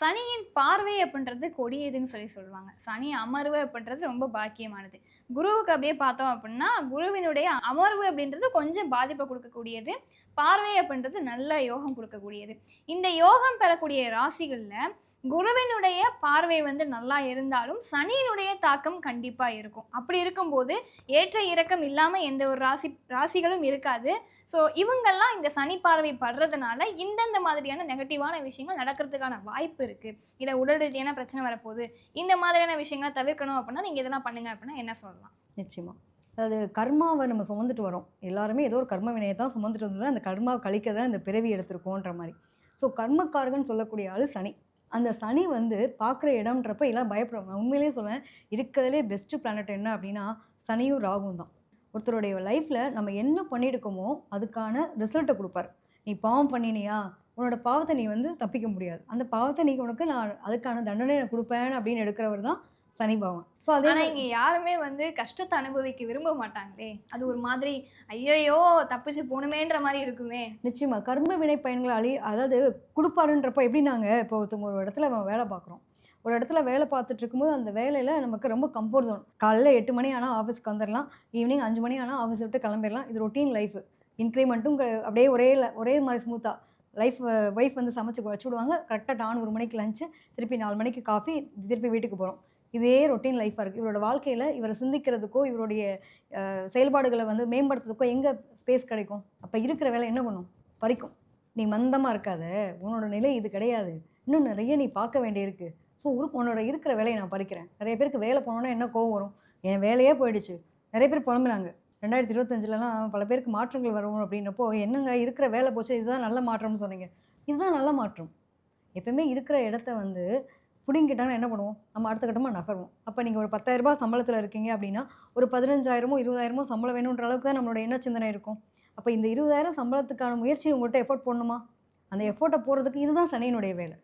சனியின் பார்வை அப்படின்றது கொடியதுன்னு சொல்லி சொல்லுவாங்க. சனி அமர்வு அப்படின்றது ரொம்ப பாக்கியமானது. குருவுக்கு அப்படியே பார்த்தோம் அப்படின்னா குருவினுடைய அமர்வு அப்படின்றது கொஞ்சம் பாதிப்பை கொடுக்கக்கூடியது. பார்வை அப்படின்றது நல்ல யோகம் கொடுக்கக்கூடியது. இந்த யோகம் பெறக்கூடிய ராசிகளில் குருவினுடைய பார்வை வந்து நல்லா இருந்தாலும் சனியினுடைய தாக்கம் கண்டிப்பாக இருக்கும். அப்படி இருக்கும்போது ஏற்ற இறக்கம் இல்லாமல் எந்த ஒரு ராசி ராசிகளும் இருக்காது. ஸோ இவங்கெல்லாம் இந்த சனி பார்வை படுறதுனால இந்தந்த மாதிரியான நெகட்டிவான விஷயங்கள் நடக்கிறதுக்கான வாய்ப்பு இருக்குது இல்லை உடல் ரீதியான பிரச்சனை வரப்போகுது. இந்த மாதிரியான விஷயங்களை தவிர்க்கணும் அப்படின்னா நீங்கள் இதெல்லாம் பண்ணுங்க அப்படின்னா என்ன சொல்லலாம்? நிச்சயமாக அதாவது கர்மாவை நம்ம சுமந்துட்டு வரோம். எல்லாருமே ஏதோ ஒரு கர்ம வினையை தான் சுமந்துட்டு வந்து அந்த கர்மாவை கழிக்க தான் இந்த பிறவி எடுத்திருக்கோன்ற மாதிரி. ஸோ கர்மக்காரகன் சொல்லக்கூடிய ஆள் சனி. அந்த சனி வந்து பார்க்குற இடம்ன்றப்ப எல்லாம் பயப்படுவாங்க. நான் உண்மையிலேயே சொல்லுவேன் இருக்கிறதுலே பெஸ்ட்டு பிளானட் என்ன அப்படின்னா சனியும் ராகும் தான். ஒருத்தருடைய லைஃப்பில் நம்ம என்ன பண்ணியிருக்கோமோ அதுக்கான ரிசல்ட்டை கொடுப்பாரு. நீ பாவம் பண்ணினியா உன்னோட பாவத்தை நீ வந்து தப்பிக்க முடியாது. அந்த பாவத்தை நீ உனக்கு நான் அதுக்கான தண்டனை கொடுப்பேன் அப்படின்னு எடுக்கிறவர் தான் சனி பகவான். ஸோ அதே ஆனால் இங்கே யாருமே வந்து கஷ்டத்தை அனுபவிக்க விரும்ப மாட்டாங்களே. அது ஒரு மாதிரி ஐயையோ தப்பிச்சு போகணுமேன்ற மாதிரி இருக்குமே. நிச்சயமா கர்ம வினை பயன்களை அழி அதாவது கொடுப்பாருன்றப்ப எப்படி நாங்கள் இப்போ ஒருத்தவங்க ஒரு இடத்துல வேலை பார்க்குறோம். ஒரு இடத்துல வேலை பார்த்துட்டு இருக்கும்போது அந்த வேலையில் நமக்கு ரொம்ப கம்ஃபர்ட் ஜோன் காலையில் எட்டு மணி ஆனால் ஆஃபீஸ்க்கு வந்துடலாம் ஈவினிங் அஞ்சு மணி ஆனால் ஆஃபீஸ் விட்டு கிளம்பிடலாம் இது ரொட்டீன் லைஃப் இன்க்ரிமெண்ட்டும் அப்படியே ஒரே ஒரே மாதிரி ஸ்மூத்தாக லைஃப் ஒய்ஃப் வந்து சமைச்சு வச்சு விடுவாங்க கரெக்டாக டான் ஒரு மணிக்கு லஞ்சு திருப்பி நாலு மணிக்கு காஃபி திருப்பி வீட்டுக்கு போகிறோம் இதே ரொட்டீன் லைஃபாக இருக்குது இவரோட வாழ்க்கையில் இவரை சிந்திக்கிறதுக்கோ இவருடைய செயல்பாடுகளை வந்து மேம்படுத்துறதுக்கோ எங்கே ஸ்பேஸ் கிடைக்கும்? அப்போ இருக்கிற வேலை என்ன பண்ணும்? பறிக்கும். நீ மந்தமாக இருக்காத. உன்னோட நிலை இது கிடையாது. இன்னும் நிறைய நீ பார்க்க வேண்டியிருக்கு. ஸோ உரு உன்னோட இருக்கிற வேலையை நான் பறிக்கிறேன். நிறைய பேருக்கு வேலை போனோன்னா என்ன கோவம் வரும்? என் வேலையே போயிடுச்சு. நிறைய பேர் புலம்புனாங்க ரெண்டாயிரத்தி இருபத்தஞ்சிலலாம் பல பேருக்கு மாற்றங்கள் வரும் அப்படின்னப்போ என்னங்க இருக்கிற வேலை போச்சு? இதுதான் நல்ல மாற்றம்னு சொன்னீங்க. இதுதான் நல்ல மாற்றம். எப்பயுமே இருக்கிற இடத்த வந்து பிடிங்கிட்டாங்கன்னா என்ன பண்ணுவோம்? நம்ம அடுத்த கட்டமாக நகருவோம். அப்போ நீங்கள் ஒரு பத்தாயிரரூபா சம்பளத்தில் இருக்கீங்க அப்படின்னா ஒரு பதினஞ்சாயிரமோ இருபதாயிரமோ சம்பளம் வேணுன்ற அளவுக்கு தான் நம்மளோட என்ன சிந்தனை இருக்கும். அப்போ இந்த இருபதாயிரம் சம்பளத்துக்கான முயற்சி உங்கள்கிட்ட எஃபோர்ட் போடணுமா? அந்த எஃபோர்ட்டை போகிறதுக்கு இதுதான் சனியினுடைய வேலை.